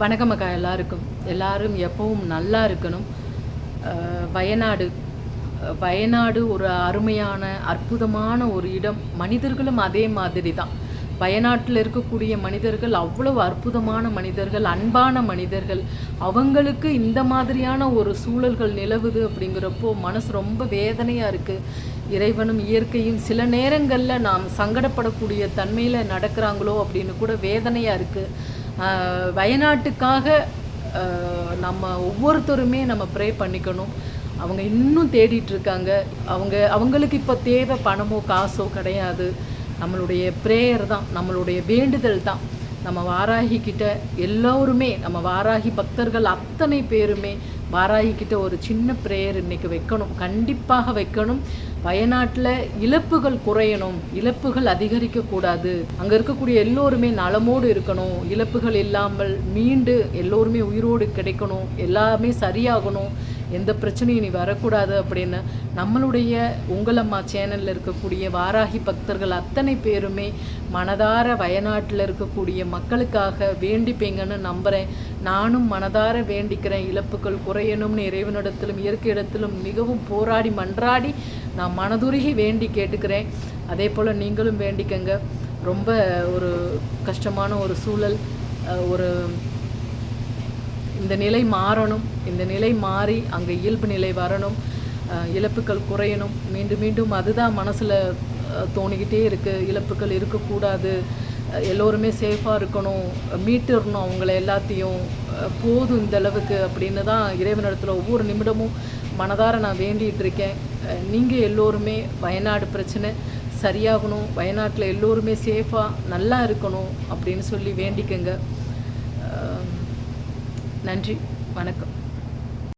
வணக்கம் அக்கா எல்லாருக்கும். எல்லாரும் எப்பவும் நல்லா இருக்கணும். வயநாடு வயநாடு ஒரு அருமையான அற்புதமான ஒரு இடம். மனிதர்களும் அதே மாதிரி தான். வயநாட்டில் இருக்கக்கூடிய மனிதர்கள் அவ்வளவு அற்புதமான மனிதர்கள் அன்பான மனிதர்கள். அவங்களுக்கு இந்த மாதிரியான ஒரு சூழல்கள் நிலவுது அப்படிங்கிறப்போ மனசு ரொம்ப வேதனையாக இருக்குது இறைவனும் இயற்கையும் சில நேரங்களில் நாம் சங்கடப்படக்கூடிய தன்மையில் நடக்கிறாங்களோ அப்படின்னு கூட வேதனையாக இருக்குது வயநாட்டுக்காக நம்ம ஒவ்வொருத்தருமே நம்ம ப்ரே பண்ணிக்கணும். அவங்க இன்னும் தேடிட்டு இருக்காங்க. அவங்க அவங்களுக்கு இப்போ தேவை பணமோ காசோ கிடையாது. நம்மளுடைய ப்ரேயர் தான் நம்மளுடைய வேண்டுதல் தான். நம்ம வாராகி கிட்ட எல்லோருமே நம்ம வாராகி பக்தர்கள் அத்தனை பேருமே வாராகி கிட்ட ஒரு சின்ன ப்ரேயர் இன்னைக்கு வைக்கணும். கண்டிப்பாக வைக்கணும். வயநாட்டில் இழப்புகள் குறையணும். இழப்புகள் அதிகரிக்கக்கூடாது அங்கே இருக்கக்கூடிய எல்லோருமே நலமோடு இருக்கணும். இழப்புகள் இல்லாமல் மீண்டு எல்லோருமே உயிரோடு கிடைக்கணும். எல்லாமே சரியாகணும். எந்த பிரச்சனையும் இனி வரக்கூடாது அப்படின்னு நம்மளுடைய உங்களம்மா சேனலில் இருக்கக்கூடிய வாராகி பக்தர்கள் அத்தனை பேருமே மனதார வயநாட்டில் இருக்கக்கூடிய மக்களுக்காக வேண்டிப்பீங்கன்னு நம்புகிறேன் நானும் மனதார வேண்டிக்கிறேன். இழப்புகள் குறையணும்னு இறைவனிடத்திலும் இயற்கை இடத்திலும் மிகவும் போராடி மன்றாடி நான் மனதுருகி வேண்டி கேட்டுக்கிறேன். அதே போல் நீங்களும் வேண்டிக்கங்க. ரொம்ப ஒரு கஷ்டமான ஒரு சூழல் ஒரு இந்த நிலை மாறணும். இந்த நிலை மாறி அங்கே இயல்பு நிலை வரணும். இழப்புகள் குறையணும். மீண்டும் மீண்டும் அதுதான் மனசில் தோணிக்கிட்டே இருக்குது இழப்புகள் இருக்கக்கூடாது. எல்லோருமே சேஃபாக இருக்கணும். மீட்டுடணும் அவங்கள எல்லாத்தையும். போதும் இந்த அளவுக்கு அப்படின்னு தான் இறைவனிடத்தில் ஒவ்வொரு நிமிடமும் மனதார நான் வேண்டிகிட்டு இருக்கேன். நீங்கள் எல்லோருமே வயநாடு பிரச்சனை சரியாகணும். வயநாட்டில் எல்லோருமே சேஃபாக நல்லா இருக்கணும் அப்படின்னு சொல்லி வேண்டிக்கங்க. நன்றி. வணக்கம்.